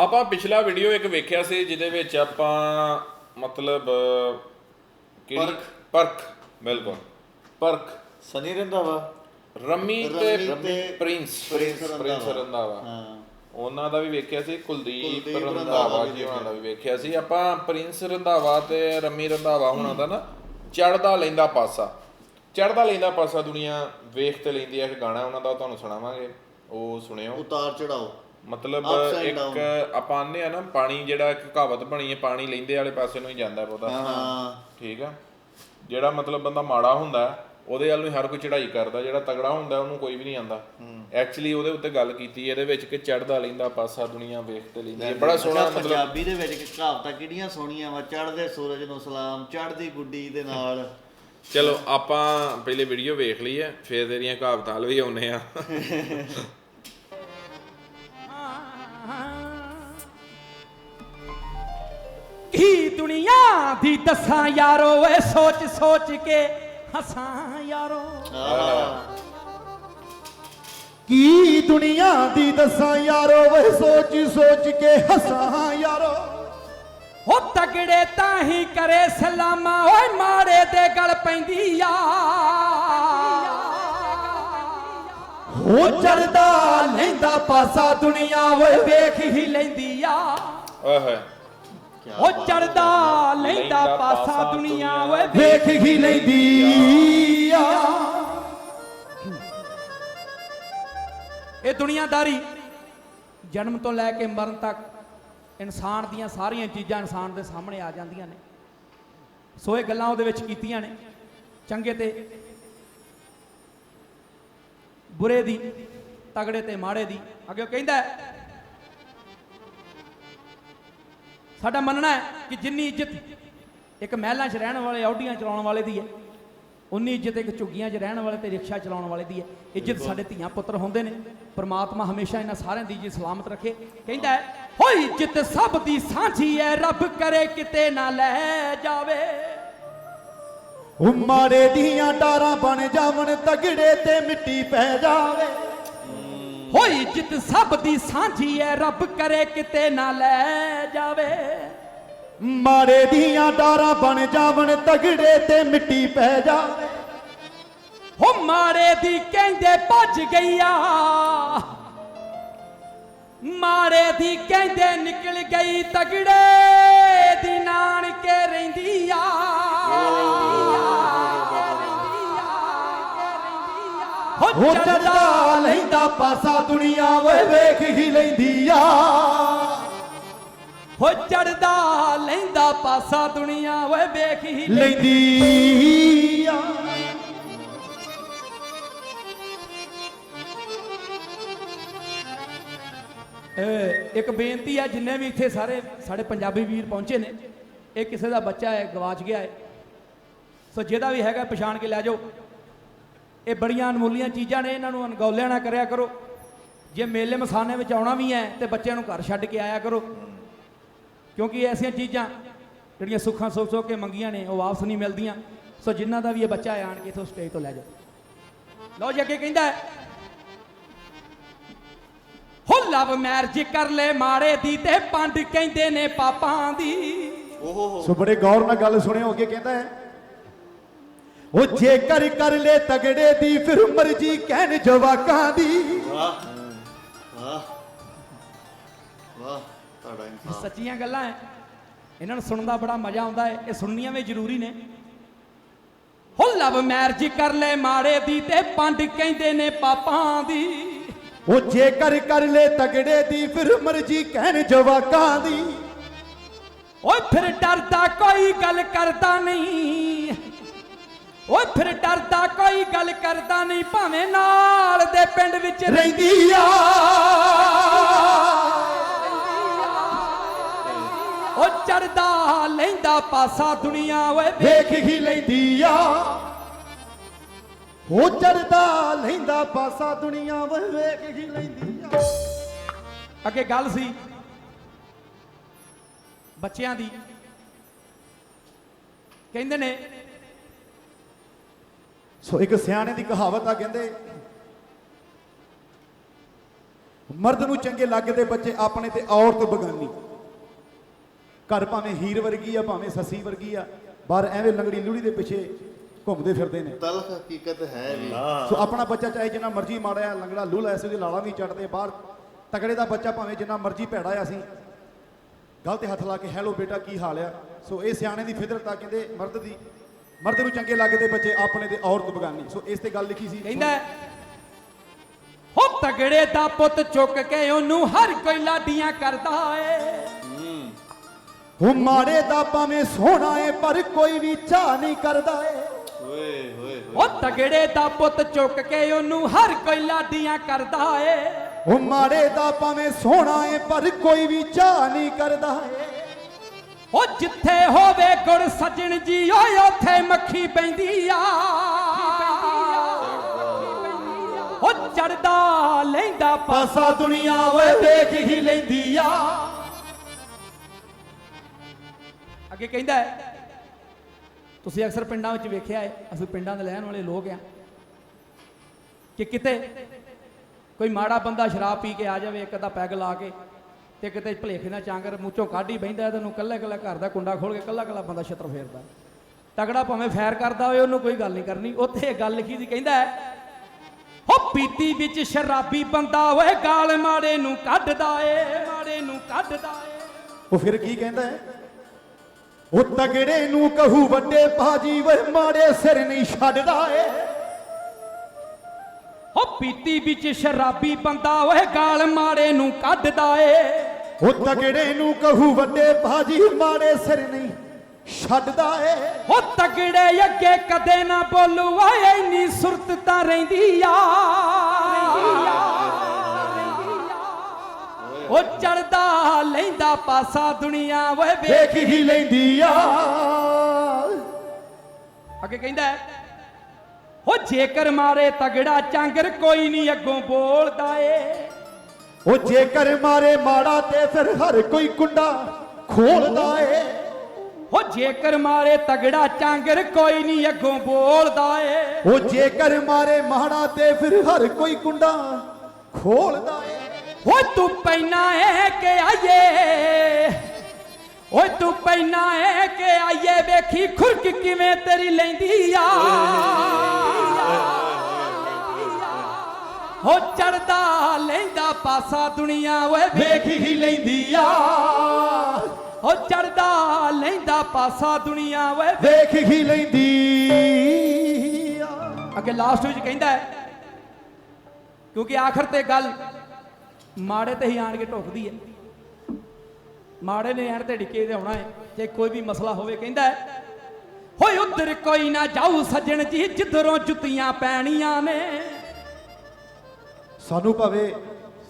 ਆਪਾਂ ਪਿਛਲਾ ਵੀਡੀਓ ਇੱਕ ਵੇਖਿਆ ਸੀ ਜਿਹਦੇ ਵਿੱਚ ਆਪਾਂ ਮਤਲਬ ਕਿਹੜੀ? ਪਰਖ। ਪਰਖ ਬਿਲਕੁਲ। ਪਰਖ। ਸਨੀ ਰੰਧਾਵਾ। ਰੰਮੀ ਤੇ ਰੰਮੀ ਤੇ ਪ੍ਰਿੰਸ। ਪ੍ਰਿੰਸ ਪ੍ਰਿੰਸ ਰੰਧਾਵਾ। ਰੰਧਾਵਾ। ਹਾਂ। ਉਹਨਾਂ ਦਾ ਵੀ ਵੇਖਿਆ ਸੀ ਕੁਲਦੀਪ ਕੁਲਦੀਪ ਰੰਧਾਵਾ ਰੰਧਾਵਾ ਜੀ ਉਹਨਾਂ ਦਾ ਵੀ ਵੇਖਿਆ। ਸੀ। ਆਪਾਂ ਪ੍ਰਿੰਸ ਰੰਧਾਵਾ ਤੇ ਰੰਮੀ ਰੰਧਾਵਾ ਹੁਣਾਂ ਦਾ ਨਾ ਚੜਦਾ ਲੈਂਦਾ ਪਾਸਾ। ਚੜਦਾ ਲੈਂਦਾ ਪਾਸਾ ਦੁਨੀਆ ਵੇਖ ਤੇ ਲੈਂਦੀ ਹੈ ਇੱਕ ਗਾਣਾ ਉਹਨਾਂ ਦਾ ਤੁਹਾਨੂੰ ਸੁਣਾਵਾਂਗੇ। ਉਹ ਸੁਣਿਓ। ਉਤਾਰ ਚੜਾਓ ਮਤਲਬ ਇੱਕ। ਆਪਾਂ ਆਨੇ ਆ ਨਾ ਪਾਣੀ ਜਿਹੜਾ ਇੱਕ ਕਹਾਵਤ ਬਣੀ ਹੈ ਪਾਣੀ ਲੈਂਦੇ ਵਾਲੇ ਪਾਸੇ ਨੂੰ ਹੀ ਜਾਂਦਾ ਬਹੁਤਾ। ਹਾਂ। ਠੀਕ ਆ? ਜਿਹੜਾ ਮਤਲਬ ਬੰਦਾ ਮਾੜਾ ਹੁੰਦਾ ਉਹਦੇ ਵੱਲ ਨੂੰ ਹਰ ਕੋਈ ਚੜ੍ਹਾਈ ਕਰਦਾ ਜਿਹੜਾ ਤਗੜਾ ਹੁੰਦਾ ਉਹਨੂੰ ਕੋਈ ਵੀ ਨਹੀਂ ਆਂਦਾ ਐਕਚੁਅਲੀ ਉਹਦੇ ਉੱਤੇ ਗੱਲ ਕੀਤੀ ਇਹਦੇ ਵਿੱਚ ਕਿ ਚੜਦਾ ਲੈਂਦਾ ਪਾਸਾ ਦੁਨੀਆ ਵੇਖ ਤੇ ਲੈਂਦੀ। ਹੈ ਬੜਾ ਸੋਹਣਾ ਮਤਲਬ ਪੰਜਾਬੀ ਦੇ ਵਿੱਚ ਕਹਾਵਤਾਂ ਕਿਹੜੀਆਂ ਸੋਹਣੀਆਂ ਵਾ? ਚੜ੍ਹਦੇ ਸੂਰਜ ਨੂੰ ਸਲਾਮ ਚੜ੍ਹਦੀ ਗੁੱਡੀ ਦੇ ਨਾਲ। ਚਲੋ ਆਪਾਂ ਪਹਿਲੇ ਵੀਡੀਓ ਵੇਖ ਲਈ ਹੈ ਫਿਰ ਤੇਰੀਆਂ ਕਹਾਵਤਾਂ ਵੱਲ ਵੀ ਆਉਨੇ ਆ ਕੀ ਦੁਨੀਆ ਦੀ ਦੱਸਾਂ ਯਾਰੋ ਏ ਸੋਚ ਸੋਚ ਕੇ ਹੱਸਾਂ ਯਾਰੋ। ਕੀ ਦੁਨੀਆ ਦੀ ਦੱਸਾਂ ਯਾਰੋ ਵੇ ਸੋਚ ਸੋਚ ਕੇ ਹੱਸਾਂ ਯਾਰੋ। ਹੋ ਤਗੜੇ ਤਾਂ ਹੀ ਕਰੇ ਸਲਾਮਾ ਓਏ ਮਾਰੇ ਦੇ ਗਲ ਪੈਂਦੀ ਆ। ਹੋ ਚੜਦਾ ਲੈਂਦਾ ਪਾਸਾ ਦੁਨੀਆ ਵੇ ਵੇਖ ਹੀ ਲੈਂਦੀ ਆ। ਓਏ ਹੋਏ। ਉਹ ਚੜਦਾ ਲੈਂਦਾ ਪਾਸਾ ਦੁਨੀਆ ਓਏ ਵੇਖ ਹੀ ਲੈਂਦੀ ਆ। ਇਹ ਦੁਨੀਆਦਾਰੀ ਜਨਮ ਤੋਂ ਲੈ ਕੇ ਮਰਨ ਤੱਕ ਇਨਸਾਨ ਦੀਆਂ ਸਾਰੀਆਂ ਚੀਜ਼ਾਂ ਇਨਸਾਨ ਦੇ ਸਾਹਮਣੇ ਆ ਜਾਂਦੀਆਂ ਨੇ। ਸੋ ਇਹ ਗੱਲਾਂ ਉਹਦੇ ਵਿੱਚ ਕੀਤੀਆਂ ਨੇ। ਚੰਗੇ ਤੇ ਬੁਰੇ ਦੀ ਤਗੜੇ ਤੇ ਮਾੜੇ ਦੀ। ਅੱਗੇ ਉਹ ਕਹਿੰਦਾ ਸਾਡਾ ਮੰਨਣਾ ਹੈ ਕਿ ਜਿੰਨੀ ਇੱਜ਼ਤ ਇੱਕ ਮਹਿਲਾਂ 'ਚ ਰਹਿਣ ਵਾਲੇ ਆਡੀਆਂ ਚਲਾਉਣ ਵਾਲੇ ਦੀ ਹੈ, ਉਨੀ ਇੱਜ਼ਤ ਇੱਕ ਝੁੱਗੀਆਂ 'ਚ ਰਹਿਣ ਵਾਲੇ ਤੇ ਰਿਕਸ਼ਾ ਚਲਾਉਣ ਵਾਲੇ ਦੀ ਹੈ। ਇੱਜ਼ਤ ਸਾਡੇ ਧੀਆਂ ਪੁੱਤਰ ਹੁੰਦੇ ਨੇ। ਪ੍ਰਮਾਤਮਾ ਹਮੇਸ਼ਾ ਇਹਨਾਂ ਸਾਰਿਆਂ ਦੀ ਇੱਜ਼ਤ ਸਲਾਮਤ ਰੱਖੇ। ਕਹਿੰਦਾ ਹੈ ਹੋਈ ਇੱਜ਼ਤ ਸਭ ਦੀ ਸਾਂਝੀ ਹੈ, ਰੱਬ ਕਰੇ ਕਿਤੇ ਨਾ ਲੈ ਜਾਵੇ। ਉਹ ਮਾੜੇ ਦੀਆਂ ਟਾਰਾਂ ਬਣ ਜਾਵਣ, ਤਗੜੇ ਤੇ ਮਿੱਟੀ ਪੈ ਜਾਵੇ। ਹੋਈ ਇੱਜ਼ਤ ਸਭ ਦੀ ਸਾਂਝੀ ਹੈ ਰੱਬ ਕਰੇ ਕਿਤੇ ਨਾ ਲੈ ਜਾਵੇ। ਮਾੜੇ ਦੀਆਂ ਡਾਰਾਂ ਬਣ ਜਾਵਣ ਤਗੜੇ ਤੇ ਮਿੱਟੀ ਪੈ ਜਾਵੇ। ਹੋ ਮਾਰੇ ਦੀ ਕਹਿੰਦੇ ਭੱਜ ਗਈਆ। ਮਾਰੇ ਦੀ ਕਹਿੰਦੇ ਨਿਕਲ ਗਈ ਤਗੜੇ ਦੀ ਨਾਨਕੇ ਰਹਿੰਦੀ ਆ। ਹੋ ਚੜਦਾ ਲੈਂਦਾ ਪਾਸਾ ਦੁਨੀਆ ਵੇ ਵੇਖ ਹੀ ਲੈਂਦੀ ਆ। ਹੋ ਚੜਦਾ ਲੈਂਦਾ ਪਾਸਾ ਦੁਨੀਆ ਓਏ ਵੇਖ ਹੀ ਲੈਂਦੀ ਆ। ਇੱਕ ਬੇਨਤੀ ਹੈ ਜਿੰਨੇ ਵੀ ਇੱਥੇ ਸਾਰੇ ਸਾਡੇ ਪੰਜਾਬੀ ਵੀਰ ਪਹੁੰਚੇ ਨੇ ਇਹ ਕਿਸੇ ਦਾ ਬੱਚਾ ਹੈ ਗਵਾਚ ਗਿਆ ਹੈ। ਸੋ ਜਿਹਦਾ ਵੀ ਹੈਗਾ ਪਛਾਣ ਕੇ ਲੈ ਜਾਓ। ਇਹ ਬੜੀਆਂ ਅਨਮੋਲੀਆਂ ਚੀਜ਼ਾਂ ਨੇ ਇਹਨਾਂ ਨੂੰ ਅਣਗੌਲਿਆ ਨਾ ਕਰਿਆ ਕਰੋ। ਜੇ ਮੇਲੇ ਮਸਾਨੇ ਵਿੱਚ ਆਉਣਾ ਵੀ ਹੈ ਤੇ ਬੱਚਿਆਂ ਨੂੰ ਘਰ ਛੱਡ ਕੇ ਆਇਆ ਕਰੋ। ਕਿਉਂਕਿ ਐਸੀਆਂ ਚੀਜ਼ਾਂ ਜਿਹੜੀਆਂ ਸੁੱਖਾਂ ਸੋਚ ਸੋਚ ਕੇ ਮੰਗੀਆਂ ਨੇ ਉਹ ਵਾਪਸ ਨਹੀਂ ਮਿਲਦੀਆਂ। ਸੋ ਜਿਨ੍ਹਾਂ ਦਾ ਵੀ ਇਹ ਬੱਚਾ ਆਣ ਕੇ ਇਥੋਂ ਸਟੇਜ ਤੋਂ ਲੈ ਜਾਓ। ਲਓ ਜੀ ਅੱਗੇ ਕਹਿੰਦਾ ਹੈ ਹੋ ਲਵ ਮੈਰਿਜ ਕਰ ਲੈ ਮਾੜੇ ਦੀ ਤੇ ਪੰਡ ਕਹਿੰਦੇ ਨੇ ਪਾਪਾਂ ਦੀ। ਓਹੋ। ਸੋ ਬੜੇ ਗੌਰ ਨਾਲ ਗੱਲ ਸੁਣਿਓ ਅੱਗੇ ਕਹਿੰਦਾ ਹੈ ਉਹ ਜੇਕਰ ਕਰ ਲੈ ਤਗੜੇ ਦੀ ਫਿਰ ਮਰਜ਼ੀ ਕਹਿਣ ਜਵਾਕਾਂ ਦੀ। ਵਾਹ ਵਾਹ ਵਾਹ ਤੁਹਾਡਾ ਇਹ ਇਨਸਾਨ ਸੱਚੀਆਂ ਗੱਲਾਂ ਐ। ਇਹਨਾਂ ਨੂੰ ਸੁਣਨ ਦਾ ਬੜਾ ਮਜ਼ਾ ਆਉਂਦਾ ਹੈ ਇਹ ਸੁਣਨੀਆਂ ਵੀ ਜ਼ਰੂਰੀ ਨੇ। ਹੋ ਲਵ ਮੈਰਿਜ ਕਰ ਲੈ ਮਾੜੇ ਦੀ ਤੇ ਪੰਡ ਕਹਿੰਦੇ ਨੇ ਪਾਪਾਂ ਦੀ। ਉਹ ਜੇਕਰ ਕਰ ਲੈ ਤਗੜੇ ਦੀ ਫਿਰ ਮਰਜ਼ੀ ਕਹਿਣ ਜਵਾਕਾਂ ਦੀ। ਓਏ ਫਿਰ ਡਰਦਾ ਕੋਈ ਗੱਲ ਕਰਦਾ ਨਹੀਂ। ਓਏ ਫਿਰ ਡਰਦਾ ਕੋਈ ਗੱਲ ਕਰਦਾ ਨਹੀਂ ਭਾਵੇਂ ਨਾਲ ਦੇ ਪਿੰਡ ਵਿੱਚ ਰਹਿ- ਰਹਿੰਦੀ ਆ। ਓ ਚੜਦਾ ਲੈਂਦਾ ਪਾਸਾ ਦੁਨੀਆ ਓਏ ਵੇਖ ਹੀ ਲੈਂਦੀ ਆ। ਉਹ ਚੜਦਾ ਲੈਂਦਾ ਪਾਸਾ ਦੁਨੀਆ ਵੇ ਵੇਖ ਹੀ ਲੈਂਦੀ ਆ। ਅੱਗੇ ਗੱਲ ਸੀ ਬੱਚਿਆਂ ਦੀ। ਕਹਿੰਦੇ ਨੇ ਸੋ ਇੱਕ ਸਿਆਣੇ ਦੀ ਕਹਾਵਤ ਆ ਕਹਿੰਦੇ ਮਰਦ ਨੂੰ ਚੰਗੇ ਲੱਗਦੇ ਬੱਚੇ ਆਪਣੇ ਤੇ ਔਰਤ ਬਗਾਨੀ। ਘਰ ਭਾਵੇਂ ਹੀਰ ਵਰਗੀ ਆ ਭਾਵੇਂ ਸੱਸੀ ਵਰਗੀ ਆ ਬਾਹਰ ਐਵੇਂ ਲੰਗੜੀ ਲੂੜੀ ਦੇ ਪਿੱਛੇ ਘੁੰਮਦੇ ਫਿਰਦੇ ਨੇ। ਤਲਖ ਹਕੀਕਤ ਹੈ ਵੀ। ਸੋ ਆਪਣਾ ਬੱਚਾ ਚਾਹੇ ਜਿੰਨਾ ਮਰਜ਼ੀ ਮਾੜਾ ਆ ਲੰਗੜਾ ਲੂਲਾ ਐਸੇ ਦੀ ਲਾਲਾਂ ਵੀ ਚੜਦੇ ਬਾਹਰ ਤਗੜੇ ਦਾ ਬੱਚਾ ਭਾਵੇਂ ਜਿੰਨਾ ਮਰਜ਼ੀ ਭੈੜਾ ਆ ਅਸੀਂ। ਗਲਤ ਹੱਥ ਲਾ ਕੇ ਹੈਲੋ ਬੇਟਾ ਕੀ ਹਾਲ ਆ? ਸੋ ਇਹ ਸਿਆਣੇ ਦੀ ਫਿਤਰਤ ਆ ਕਹਿੰਦੇ ਮਰਦ ਦੀ ਮਰਦ ਨੂੰ ਚੰਗੇ ਲੱਗਦੇ ਬੱਚੇ ਆਪਣੇ ਤੇ ਔਰਤ ਬਗਾਨੀ। ਸੋ ਇਸ ਤੇ ਗੱਲ ਲਿਖੀ ਸੀ। ਕਹਿੰਦਾ ਹੈ, ਹੋ ਤਗੜੇ ਦਾ ਪੁੱਤ ਚੁੱਕ ਕੇ ਉਹਨੂੰ ਹਰ ਕੋਈ ਲਾਡੀਆਂ ਕਰਦਾ ਏ। ਉਹ ਮਾੜੇ ਦਾ ਭਾਵੇਂ ਸੋਹਣਾ ਏ ਪਰ ਕੋਈ ਵੀ ਚਾਹ ਨਹੀਂ ਕਰਦਾ ਏ। ਓਏ ਹੋਏ ਉਹ ਤਗੜੇ ਦਾ ਪੁੱਤ ਚੁੱਕ ਕੇ ਉਹਨੂੰ ਹਰ ਕੋਈ ਲਾਡੀਆਂ ਕਰਦਾ ਏ। ਉਹ ਮਾੜੇ ਦਾ ਭਾਵੇਂ ਸੋਹਣਾ ਏ ਪਰ ਕੋਈ ਵੀ ਚਾਹ ਨਹੀਂ ਕਰਦਾ ਏ। ਉਹ ਜਿੱਥੇ ਹੋਵੇ ਗੁੜ ਸਜਣ ਜੀ, ਓਏ ਉੱਥੇ ਮੱਖੀ ਪੈਂਦੀ ਆ। ਉਹ ਚੜਦਾ, ਲੈਂਦਾ ਪਾਸਾ ਦੁਨੀਆ, ਓਏ ਵੇਖ ਹੀ ਲੈਂਦੀ ਆ। ਅੱਗੇ ਕਹਿੰਦਾ ਤੁਸੀਂ ਅਕਸਰ ਪਿੰਡਾਂ ਵਿੱਚ ਵੇਖਿਆ ਹੈ, ਅਸੀਂ ਪਿੰਡਾਂ ਦੇ ਲੈਣ ਵਾਲੇ ਲੋਕ ਆ ਕਿ ਕਿਤੇ ਕੋਈ ਮਾੜਾ ਬੰਦਾ ਸ਼ਰਾਬ ਪੀ ਕੇ ਆ ਜਾਵੇ, ਇੱਕ ਅੱਧਾ ਪੈਗ ਲਾ ਕੇ ਤੇ ਕਿਤੇ ਭਲੇਖੇ ਨਾਲ ਚਾਂਗਰ ਮੂੰਹੋਂ ਕੱਢ ਹੀ ਬੈਂਦਾ ਤੈਨੂੰ ਕੱਲਾ ਕੱਲਾ ਘਰ ਦਾ ਕੁੰਡਾ ਖੋਲ ਕੇ ਕੱਲਾ ਕੱਲਾ ਬੰਦਾ ਛਤਰ ਫੇਰਦਾ। ਤਗੜਾ ਭਾਵੇਂ ਫੈਰ ਕਰਦਾ ਹੋਵੇ ਉਹਨੂੰ ਕੋਈ ਗੱਲ ਨਹੀਂ ਕਰਨੀ। ਉੱਥੇ ਗੱਲ ਲਿਖੀ ਸੀ ਕਹਿੰਦਾ ਹੈ, ਹੋ ਪੀਤੀ ਵਿੱਚ ਸ਼ਰਾਬੀ ਬੰਦਾ ਓਏ ਗਾਲ ਮਾੜੇ ਨੂੰ ਕੱਢਦਾ ਏ ਮਾੜੇ ਨੂੰ ਕੱਢਦਾ ਏ। ਉਹ ਫਿਰ ਕੀ ਕਹਿੰਦਾ ਹੈ? ਉਹ ਤਗੜੇ ਨੂੰ ਕਹੂ ਵੱਡੇ ਬਾਜੀ ਵੇ ਮਾੜੇ ਸਿਰ ਨਹੀਂ ਛੱਡਦਾ ਏ। ਹੋ ਪੀਤੀ ਵਿੱਚ ਸ਼ਰਾਬੀ ਬੰਦਾ ਓਏ ਗਾਲ ਮਾੜੇ ਨੂੰ ਕੱਢਦਾ ਏ। ਉਹ ਤਗੜੇ ਨੂੰ ਕਹੂ ਵੱਡੇ ਬਾਜੀ ਮਾੜੇ ਸਿਰ ਨਹੀਂ ਛੱਡਦਾ ਏ। ਹੋ ਤਗੜੇ ਅੱਗੇ ਕਦੇ ਨਾ ਬੋਲੂ ਓਏ ਇੰਨੀ ਸੁਰਤ ਤਾਂ ਰਹਿੰਦੀ ਆ। ਉਹ ਚੜਦਾ ਲੈਂਦਾ ਪਾਸਾ ਦੁਨੀਆ ਓਏ ਵੇਖ ਹੀ ਲੈਂਦੀ ਆ। ਅੱਗੇ ਕਹਿੰਦਾ ਹੈ, ਹੋ ਜੇਕਰ ਮਾਰੇ ਤਗੜਾ ਚਾਂਗਰ ਕੋਈ ਨਹੀਂ ਅੱਗੋਂ ਬੋਲਦਾ ਏ। ਉਹ ਜੇਕਰ ਮਾਰੇ ਮਾੜਾ ਤੇ ਫਿਰ ਹਰ ਕੋਈ ਕੁੰਡਾ ਖੋਲਦਾ ਏ। ਹੋ ਜੇਕਰ ਮਾਰੇ ਤਗੜਾ ਚਾਂਗਰ ਕੋਈ ਨਹੀਂ ਅੱਗੋਂ ਬੋਲਦਾ ਏ। ਉਹ ਜੇਕਰ ਮਾਰੇ ਮਾੜਾ ਤੇ ਫਿਰ ਹਰ ਕੋਈ ਕੁੰਡਾ ਖੋਲਦਾ ਏ। ਓ ਤੂੰ ਪੈਣਾ ਏ ਕਿ ਆਈਏ। ਓਏ ਤੂੰ ਪੈਣਾ ਏ ਕਿ ਆਈਏ ਵੇਖੀ ਖੁਰਕ ਕਿਵੇਂ ਤੇਰੀ ਲੈਂਦੀ ਆ। ਹੋ ਚੜਦਾ ਲੈਂਦਾ ਪਾਸਾ ਦੁਨੀਆ ਓਏ ਵੇਖ। ਹੀ ਲੈਂਦੀ ਆ। ਹੋ ਚੜਦਾ ਲੈਂਦਾ ਪਾਸਾ ਦੁਨੀਆ ਓਏ ਵੇਖ। ਹੀ ਲੈਂਦੀ ਆ। ਅੱਗੇ ਲਾਸਟ ਵਿੱਚ ਕਹਿੰਦਾ ਹੈ ਕਿਉਂਕਿ ਆਖਰ ਤੇ ਗੱਲ ਮਾੜੇ ਤੇ ਹੀ ਆਣ ਕੇ ਢੁਕਦੀ ਹੈ। ਮਾੜੇ ਨੇ ਐਣ ਤੇ ਡਿੱਕੇ ਤੇ ਆਉਣਾ ਹੈ ਜੇ ਕੋਈ ਵੀ ਮਸਲਾ ਹੋਵੇ ਕਹਿੰਦਾ ਹੈ ਹੋਏ ਉਧਰ ਕੋਈ ਨਾ ਜਾਊ ਸੱਜਣ ਜੀ ਜਿੱਧਰੋਂ ਜੁੱਤੀਆਂ ਪੈਣੀਆਂ ਨੇ। ਸਾਨੂੰ ਭਾਵੇਂ